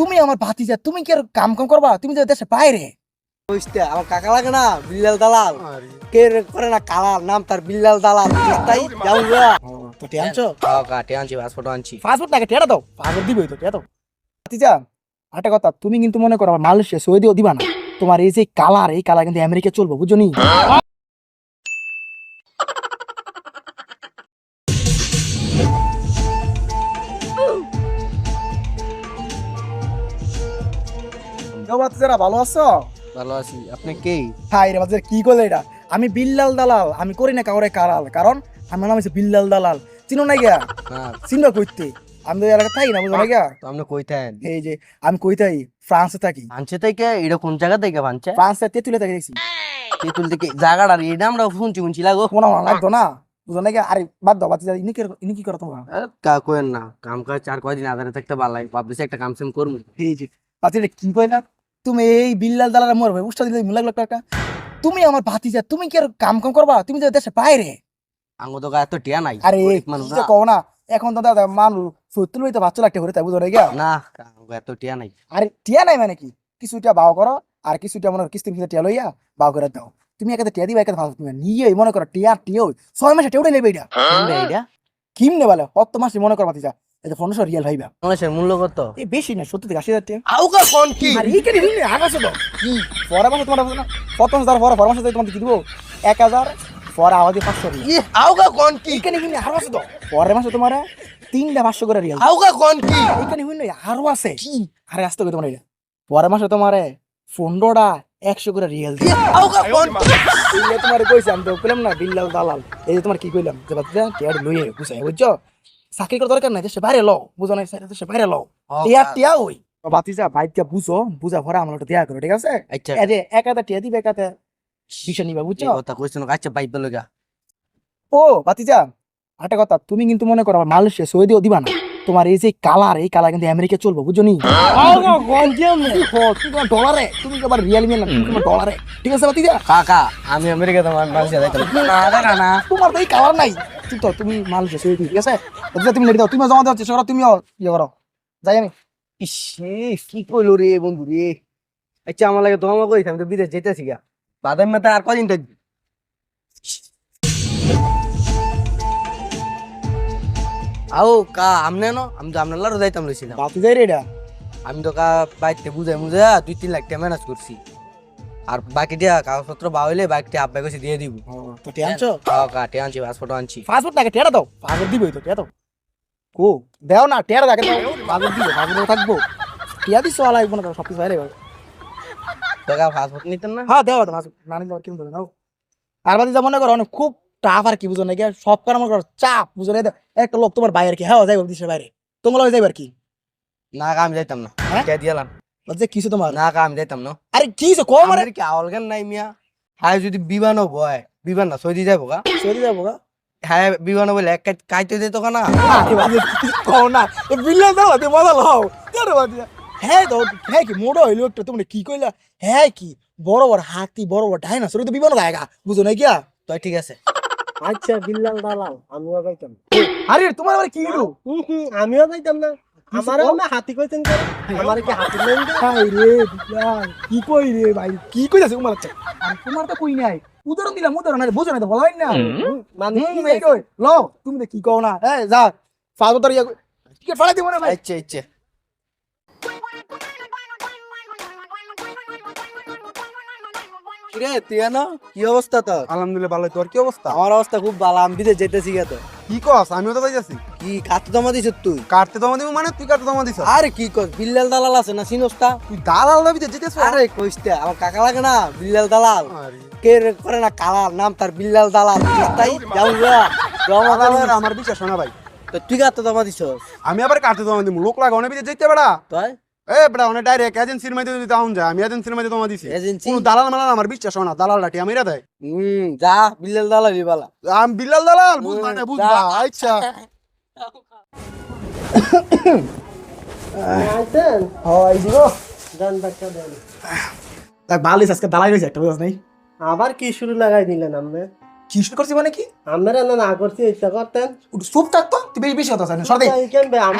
তুমি আমার ভাতিজা তুমি কি আর কাম কাম করবা? তুমি যে দেশে বাইরে। বুঝতে আমার কাকা লাগে না বিল্লাল দালাল। কে করে না কালার? নাম তার বিল্লাল দালাল। তাই যাও তো টিয়া আনছো? কাটে আনছি পাসপোর্ট আনছি। পাসপোর্ট টাকা টিয়া দাও। পাসপোর্ট দিবই তো টিয়া দাও। ভাতিজা কথা তুমি কিন্তু মনে করো আমার মালয়েশিয়া সৌদিও দিবা না। তোমার এই যে কালার এই কালার কিন্তু আমেরিকা চলবো বুঝছ নি? বাচ্চারা ভালো আছো? ভালো আছি। আপনি কে? হাই রে বাচ্চারা কি করলে এটা? আমি বিল্লাল দালাল আমি করি না কাউরে কালাল কারণ আমার নাম হচ্ছে বিল্লাল দালাল। চিনো না গিয়া? না চিনবা কইতে? আমি তো এলাকা থাকি না বুঝো না গিয়া? তো আপনি কই থাকেন? এই যে আমি কই থাকি? ফ্রান্সে থাকি। ভানছে থেকে? এটা কোন জায়গা থেকে ভানছে ফ্রান্সে তেতুলে থাকি দেখছি। তেতুল থেকে? জায়গাটা এটা আমরা শুনছি শুনছি লাগো। মনে লাগতো না? বুঝো না আরে বাদ দাও বাচ্চা ইনি কি ইনি কি করো তোমরা? কা কোয়েন না। কাম কাজ চার কয়দিন আধারে থাকতে ভালো লাগে ভাবতেছি একটা কাম সেম করব এই যে বাচ্চা কি কই না তুমি এই বিল্লাল দালাল মর ভাই উস্তাদ দিলে মিলাগ টাকা। তুমি আমার ভাতিজা তুমি কি আর কাম কাম করবা? তুমি যে দেশে বাইরে। আঙ্গ তো গায়ে তো টিয়া নাই আরে মানুষ। কও না এখন তো দাদা মানুষ সত্যি লইতে বাচ্চা লাগতে করে তাই বুঝো না গিয়া না এত টিয়া নাই। আরে টিয়া নাই মানে কি? কিছুটা বাও করো আর কিছুটা মনে কিস্তি কিস্তি টিয়া লইয়া বাও করে দাও। তুমি একাতে টিয়া দিবা একাতে ভালো তুমি নিয়ে মনে করো টিয়া টিয়া। ছয় মাসে টেউটে নেবে এটা। কিম নে বলে কত মাসে মনে করো পাতিজা এটা পনেরোশো রিয়াল ভাইবা। মানুষের মূল্য কত? এই বেশি না সত্যি থেকে আশি হাজার টাকা। আউকা কোন কি? আর আগাছে তো কি? পরে মাসে তোমার না কত মাস ধর পরে পরে মাসে তোমার কি দিব? এক হাজার পরে আওয়াজে পাঁচশো রিয়াল। আউকা কোন কি? কিনে আরও আছে তো পরের মাসে তোমার তিনটা পাঁচশো করে রিয়াল। আউকা কোন কি? হইলে আরও আছে। কি? আরে আসতে করে তোমার এটা। পরের মাসে তোমার পনেরোটা একশো করে রিয়াল কোন তোমার কইছি আমি তো কইলাম না বিল্লাল দালাল। এই যে তোমার কি কইলাম? যে বাচ্চা টিয়ার লইয়ে বুঝাই বুঝছ? চাকরি করার দরকার নাই দেশে বাইরে লও বুঝো না দেশে বাইরে লও। টিয়া টিয়া। ওই বুঝো বুঝা ভরা আমার ওটা দেয়া করো ঠিক আছে? আচ্ছা। এই যে এক হাজার টিয়া দিবে এক বিষয় নিবা বুঝছ কথা কইছেন আচ্ছা লগা ও বাতিজা একটা কথা তুমি কিন্তু মনে করো আমার মালয়েশিয়া সৌদিও দিবা না। তোমার এই যে কালার এই কালার কিন্তু আমেরিকা চলবো বুঝছ নি? ডলারে তুমি আবার রিয়াল মিল না তুমি ডলারে ঠিক আছে বাতিজা কাকা আমি আমেরিকা তোমার মালয়েশিয়া যাইতাম। না না তোমার তো এই কালার নাই। ঠিক তো তুমি মাল শেষ হয়ে ঠিক আছে? তুমি লেট দাও তুমি জমা দেওয়ার চেষ্টা করো তুমিও ইয়ে করো। যাই আমি। ইসে কি কইলো রে বন্ধু রে? আচ্ছা আমার লাগে দমা কইছ আমি তো বিদেশ যেতেছি গা। বাদাম মেতা আর কদিন থাকবি? আও কা আমনে ন আমি তো আপনার লারো যাইতাম লইছিলাম। বাতিজাই রে এটা। আমি তো কা বাইকতে বুঝাই বুঝে দুই তিন লাখ টাকা ম্যানেজ করছি। আর বাকি দিয়া কাগজপত্র বা হইলে বাইকটা আব্বা দিয়ে দিব। তো টিয়া আনছো? পাসপোর্ট আনছি পাসপোর্ট টাকা টেরা দাও। পাসপোর্ট দিবই তো টিয়া দাও। কো দেও না টেরা দাও পাসপোর্ট দিব পাসপোর্ট থাকব। টিয়া দিছো আলাই করো সব কিছু বাইরে তো কা পাসপোর্ট নিতেন না? হ্যাঁ দেওয়া তো পাসপোর্ট না নিলে কি বলব নাও। আর বাতিজা মনে করো অনেক খুব টাফ আর কি বুঝো নাকি সব কার মনে করো চাপ বুঝো না একটা লোক তোমার বাইরে কি? হ্যাঁ যাইব দেশের বাইরে। তোমার যাইবার কি? না কা আমি যাইতাম না। হ্যাঁ? কে কিছু তোমার না কা আমি যাইতাম না। আরে কি হইছে কম মানে কি নাই মিয়া। হাই যদি বয় বিমান না সৌদি যাব গা সরি যাব গা হ্যাঁ বলে এক কাইতে দিত না। কও না এ বিল্লাল দাও তে মজা লও। কেন বাজে হ্যাঁ দাও হ্যাঁ কি মোড়ো হইল একটা তুমি কি কইলা? হ্যাঁ কি বড় বড় হাতি বড় বড় ডাইনোসর তো বিমান জায়গা বুঝো না কিয়া? তো ঠিক আছে। আচ্ছা বিল্লাল দালাল আমিও যাইতাম আরে তোমার আবার কি হইল হুম, হুম, আমিও যাইতাম না। আমারও না হাতি কইতেন করে আমার কি হাতি নেই হাই রে কি কই রে ভাই কি কইতাছে তোমার আচ্ছা আর তোমার তো কই নাই উদাহরণ দিলাম উদাহরণ না বুঝো না তো বলাই না মানে কি এই কই লও তুমি তো কি কও না এই যা তোর ইয়া দিব না ভাই কিরে তুই না কি অবস্থা তোর আলহামদুলিল্লাহ ভালো তোর কি অবস্থা আমার অবস্থা খুব ভালো আমি বিদেশ যেতেছি গা তো কি কস? আমিও তো যাইতাছি। কি কাতে জমা দিছ তুই? কাটতে জমা দিব মানে তুই কাটতে জমা দিছ আরে কি কর বিল্লাল দালাল আছে না সিনোসটা তুই দালাল দাবি যেতেছ? আরে কইস্তে আমার কাকা লাগে না বিল্লাল দালাল। কে রে করে না কালার নাম তার বিল্লাল দালাল তাই? যাও জমা দালাল আমার বিশ্বাস হয় না ভাই। তো তুই কাতে জমা দিছ আমি আবার কাটতে জমা দিব লোক লাগা অনেক যেতে বেড়া তাই? এ বেড়া অনেক ডাইরেক্ট এজেন্সির মধ্যে যদি যায় আমি এজেন্সির মধ্যে জমা দিছি। এজেন্সি কোন দালাল মালাল আমার বিশ্বাস হয় না দালাল লাঠি আমি রা দেয়। হুম যা বিল্লাল দালাল বালা। আমি বিল্লাল দালাল বুঝবা না বুঝবা আচ্ছা। আইতেন? হয় জিগো দেন বাচ্চা দেন। তাই বালিশ আজকে দালাই রইছে একটা বুঝছ নাই? আবার কি শুরু লাগাই দিলেন আপনি? কি শুরু করছি মানে কি? আমরা না না করছি ইচ্ছা করতেন। চুপ থাকতো তুই বেশি বেশি কথা জানিস সরদে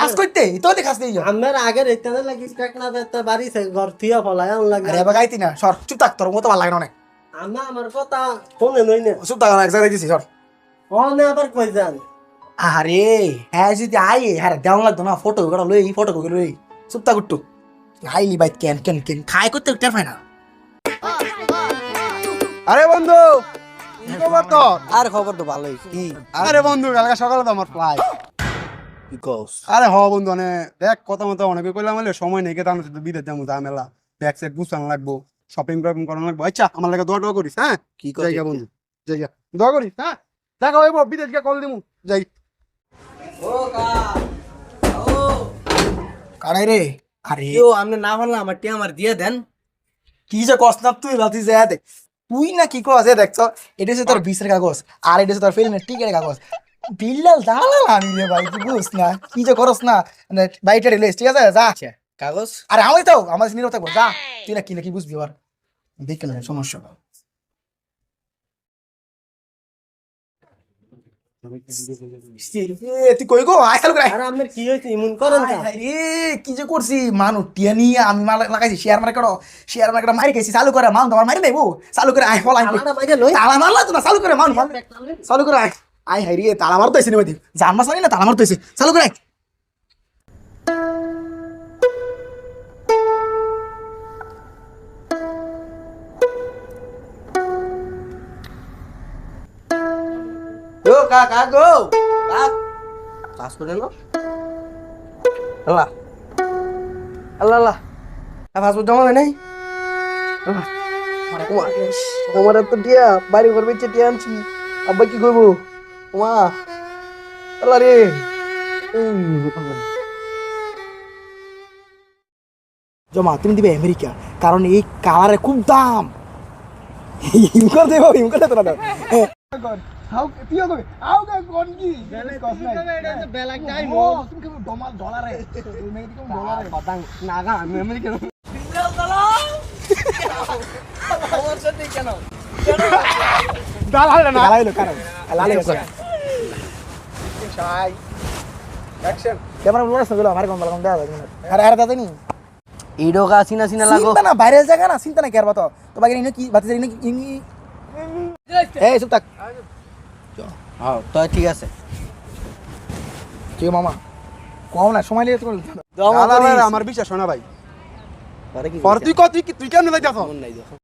কাজ করতে তো দেখাস নেই আমার আগের ইত্যাদি লাগি বেতে বাড়ি সে ঘর থিয়া ফলায় আন লাগে। আরে এবার গাইতি না সর চুপ থাক তোর মতো ভালো লাগে না অনেক। আমরা আমার কথা ফোনে নই না। চুপ থাক এক জায়গায় দিছি সর। ফোনে আবার কই যান? আরে হ্যাঁ যদি আই হ্যাঁ দেওয়া লাগতো না ফটো করে লই ফটো করে লই চুপ থাক বাইত কেন কেন কেন খাই করতে টের পাই না। আরে বন্ধু! কি খবর তোর? আর খবর তো ভালোই। কি? আরে বন্ধু কালকে সকালে তো আমার ফ্লাইট আরে হ বন্ধু মানে দেখ কথা মতো অনেক কইলাম হলে সময় নেই কেতাম তো বিদেশ যাব ঝামেলা। ব্যাগ সেট গুছানো লাগবো শপিং টপিং করানো লাগবো। আচ্ছা আমার লাগে দোয়া করিস হ্যাঁ? কি জায়গা বন্ধু জায়গা দোয়া করিস হ্যাঁ? দেখা হইব বিদেশ গিয়ে কল দিমু যাই। কারাই রে আরে। কেউ আপনি না হলে আমার টি আমার দিয়ে দেন। কি যে না তুই লাতি যে দেখ তুই না কি কস দেখছ এটা হচ্ছে তোর বিষের কাগজ আর এটা হচ্ছে তোর ফিল্মের টিকেটের কাগজ। বিল্লাল দালাল আমি রে ভাই তুই বুঝ না কি যে করস না। মানে বাইটা রিলিজ ঠিক আছে? যা। কাগজ? আরে আমি তো আমার নিরব থাকব যা। তুই না কি না কি বুঝবি আর দেখে না সমস্যা। তুই কই গো? আয় চালু। কি হয়েছে? ইমন করেন আরে কি যে করছি? মানুষ টিয়া নিয়ে আমি মাল লাগাইছি শেয়ার মার্কেট শেয়ার মার্কেট মারি গেছি চালু করে মান তোমার মারি দেবো? চালু করে আয় ফল আয় তালাটা বাইরে লই। তালা মারলা তো না চালু করে মান চালু করে আয়। আয় হাই রে তালা মারতো সিনেমা দি জান মাস না তালা চালু করে আয়। গো কা কা গো কাজ করে না আল্লাহ। আল্লাহ আল্লাহ। জমা হয় নাই? আমার তো টিয়া বাড়ি ঘর বেঁচে টিয়া আনছি। আব্বা কি করব? মা। আল্লাহ রে। জমা, তুমি দিবে আমেরিকা, কারণ এই কালারে খুব দাম। হিম দেবো হিম করে দাও হাউ তুইও কবি হাউ কা কোন কি? কস নাই। ও তুমি কেমন ডমাল ডলারে? মেয়েটি কেমন ডলারে? বাদাং নাগা আমি আমেরিকান দালাল! না। লালাইলো কারণ। লালাই গেছে শাই অ্যাকশন ক্যামেরা বলে আসতে গেলো আমার কম ভালো কম আরে আরে দাদা নি। ইডো কা সিনা সিনা লাগো। চিন্তা না বাইরের জায়গা না চিন্তা না কি আর বাতো? তো বাকি ইনো কি বাতি এই চুপ থাক। হ্যাঁ তো ঠিক আছে। কি মামা। কম না সময় নিয়ে তো দালাল আমার বিশ্বাস হয় না ভাই। তুই তুই কেন কেমন মন নাই দেখো।